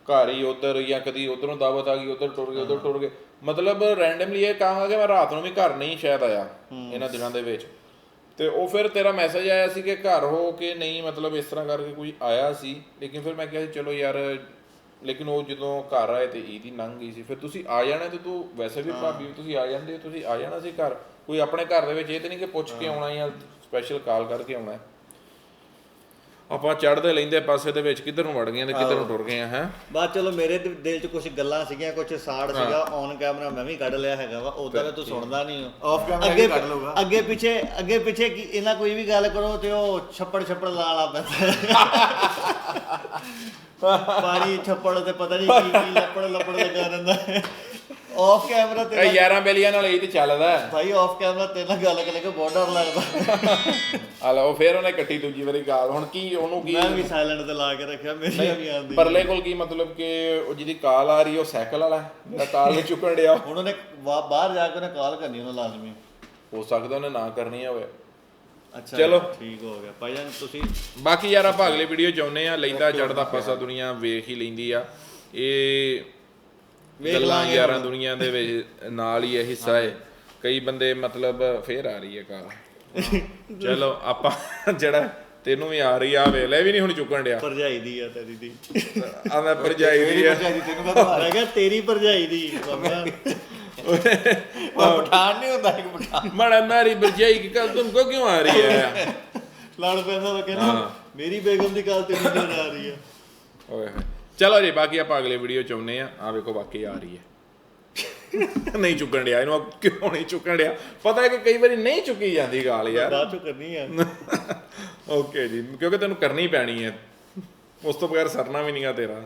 ਘਰ ਹੀ ਉਧਰ ਜਾਂ ਕਦੀ ਉਧਰੋਂ ਦਾਵਤ ਆ ਗਈ ਉਧਰ ਟੁਰ ਗਏ ਉਧਰ ਟੁਰ ਗਏ। ਮਤਲਬ ਰੈਂਡਮਲੀ ਇਹ ਕਹਾਂਗਾ ਕਿ ਮੈਂ ਰਾਤ ਨੂੰ ਵੀ ਘਰ ਨਹੀਂ ਸ਼ਾਇਦ ਆਇਆ ਇਹਨਾਂ ਦਿਨਾਂ ਦੇ ਵਿੱਚ। ਤੇ ਉਹ ਫਿਰ ਤੇਰਾ ਮੈਸੇਜ ਆਇਆ ਸੀ ਕਿ ਘਰ ਹੋ ਕੇ ਨਹੀਂ ਮਤਲਬ ਇਸ ਤਰ੍ਹਾਂ ਕਰਕੇ ਕੋਈ ਆਇਆ ਸੀ ਲੇਕਿਨ ਫਿਰ ਮੈਂ ਕਿਹਾ ਚਲੋ ਯਾਰ ਲੇਕਿਨ ਉਹ ਜਦੋਂ ਘਰ ਆਏ ਤੇ ਈਦ ਹੀ ਲੰਘ ਗਈ ਸੀ ਫਿਰ ਤੁਸੀਂ ਆ ਜਾਣਾ ਤੇ ਤੂੰ ਵੈਸੇ ਵੀ ਭਾਬੀ ਤੁਸੀਂ ਆ ਜਾਂਦੇ ਹੋ ਤੁਸੀਂ ਆ ਜਾਣਾ ਸੀ ਘਰ। ਕੋਈ ਆਪਣੇ ਘਰ ਦੇ ਵਿੱਚ ਇਹ ਤੇ ਨਹੀਂ ਕਿ ਪੁੱਛ ਕੇ ਆਉਣਾ ਜਾਂ ਸਪੈਸ਼ਲ ਕਾਲ ਕਰਕੇ ਆਉਣਾ। ਆਪਾਂ ਚੜਦੇ ਲੈਂਦੇ ਪਾਸੇ ਦੇ ਵਿੱਚ ਕਿੱਧਰ ਨੂੰ ਵੜ ਗਏ ਤੇ ਕਿੱਧਰ ਨੂੰ ਟੁਰ ਗਏ ਆ ਹੈ? ਬਾਅਦ ਚਲੋ ਮੇਰੇ ਦਿਲ 'ਚ ਕੁਝ ਗੱਲਾਂ ਸੀਗੀਆਂ ਕੁਝ ਸਾੜ ਸੀਗਾ ਔਨ ਕੈਮਰਾ ਮੈਂ ਵੀ ਕੱਢ ਲਿਆ ਹੈਗਾ ਵਾ ਉਦਾਂ ਤਾਂ ਤੂੰ ਸੁਣਦਾ ਨਹੀਂ ਹੋ camera ਅੱਗੇ ਵੀ ਕੱਢ ਲਊਗਾ। ਅੱਗੇ ਪਿੱਛੇ ਅੱਗੇ ਪਿੱਛੇ ਕੀ ਇਹਨਾਂ ਕੋਈ ਵੀ ਗੱਲ ਕਰੋ ਤੇ ਉਹ ਛੱਪੜ ਛੱਪੜ ਲਾ ਲਾ ਪੈਂਦਾ। ਪਾਣੀ ਛੱਪੜ ਤੇ ਪਤਾ ਨਹੀਂ ਕੀ ਕੀ ਲੱਪੜ ਲੱਪੜ ਲਗਾ ਰਹਿੰਦਾ ਆਫ ਕੈਮਰਾ ਤੇ ਇਹ ਯਾਰਾਂ ਬੇਲੀਆਂ ਨਾਲ ਇਹ ਤੇ ਚੱਲਦਾ। ਭਾਈ ਆਫ ਕੈਮਰਾ ਤੇ ਨਾਲ ਗੱਲ ਕਰਕੇ ਬਹੁਤ ਡਰ ਲੱਗਦਾ। ਆ ਲਓ ਫਿਰ ਉਹਨੇ ਕੱਟੀ ਦੂਜੀ ਵਾਰੀ ਗਾਲ। ਹੁਣ ਕੀ ਉਹਨੂੰ ਕੀ ਮੈਂ ਵੀ ਸਾਇਲੈਂਟ ਤੇ ਲਾ ਕੇ ਰੱਖਿਆ ਮੇਰੀ ਵੀ ਆਉਂਦੀ ਪਰਲੇ ਕੋਲ ਕੀ ਮਤਲਬ ਕਿ ਉਹ ਜਿਹਦੀ ਕਾਲ ਆ ਰਹੀ ਉਹ ਸਾਈਕਲ ਵਾਲਾ ਜਿਹੜਾ ਕਾਲ ਨੂੰ ਚੁੱਕਣ ਡਿਆ। ਹੁਣ ਉਹਨੇ ਬਾਹਰ ਜਾ ਕੇ ਉਹਨੇ ਕਾਲ ਕਰਨੀ ਉਹਨੂੰ ਲਾਜ਼ਮੀ। ਹੋ ਸਕਦਾ ਉਹਨੇ ਨਾ ਕਰਨੀ ਹੋਵੇ। ਅੱਛਾ ਚਲੋ। ਠੀਕ ਹੋ ਗਿਆ। ਭਾਈ ਜਾਨ ਤੁਸੀਂ ਬਾਕੀ ਯਾਰ ਆਪਾਂ ਅਗਲੇ ਵੀਡੀਓ ਚਾਹੁੰਦੇ ਆ ਲੈਂਦਾ ਚੜਦਾ ਪਾਸਾ ਦੁਨੀਆ ਵੇਖ ਹੀ ਲੈਂਦੀ ਆ। ਇਹ ਵੇਖ ਲਾਂਗੇ ਯਾਰਾਂ ਦੁਨੀਆ ਦੇ ਵਿੱਚ ਨਾਲ ਹੀ ਇਹ ਹਿੱਸਾ ਹੈ। ਕਈ ਬੰਦੇ ਮਤਲਬ ਫੇਰ ਆ ਰਹੀ ਹੈ ਕਾਲ। ਚਲੋ ਆਪਾਂ ਜਿਹੜਾ ਤੈਨੂੰ ਵੀ ਆ ਰਹੀ ਆ ਵੇਖ ਲੈ ਵੀ ਨਹੀਂ ਹੁਣ ਚੁੱਕਣ ਡਿਆ। ਭਰਜਾਈ ਦੀ ਆ ਤੇਰੀ ਦੀ। ਆ ਮੈਂ ਭਰਜਾਈ ਦੀ ਆ। ਤੈਨੂੰ ਮੈਂ ਕਿਹਾ ਤੇਰੀ ਭਰਜਾਈ ਦੀ। ਬਾਬਾ ਉਹ ਪਠਾਨ ਨਹੀਂ ਹੁੰਦਾ ਇੱਕ ਪਠਾਨ। ਮੜਾ ਮੇਰੀ ਭਰਜਾਈ ਕੀ ਕੱਲ ਤੁਮਕੋ ਕਿਉਂ ਆ ਰਹੀ ਹੈ? ਲੜ ਪੈਂਦਾ ਤਾਂ ਕਹਿੰਦਾ ਮੇਰੀ ਬੇਗਮ ਦੀ ਗੱਲ ਤੇਰੀ ਨਾਲ ਆ ਰਹੀ ਆ ਓਏ ਹੋਏ। ਚਲੋ ਜੀ ਬਾਕੀ ਆਪਾਂ ਅਗਲੇ ਵੀਡੀਓ ਚ ਆਉਨੇ ਆ ਆ ਵੇਖੋ ਬਾਕੀ ਆ ਰਹੀ ਹੈ। ਨਹੀਂ ਚੁੱਕਣ ਡਿਆ ਇਹਨੂੰ ਕਿਉਂ ਨਹੀਂ ਚੁੱਕਣ ਡਿਆ? ਪਤਾ ਹੈ ਕਿ ਕਈ ਵਾਰੀ ਨਹੀਂ ਚੁੱਕੀ ਜਾਂਦੀ ਗਾਲ ਯਾਰ। ਬਾਅਦ ਚੋਂ ਕਰਨੀ ਆ। ਓਕੇ ਜੀ ਕਿਉਂਕਿ ਤੈਨੂੰ ਕਰਨੀ ਪੈਣੀ ਹੈ। ਉਸ ਤੋਂ ਬਗੈਰ ਸਰਨਾ ਵੀ ਨਹੀਂਗਾ ਤੇਰਾ।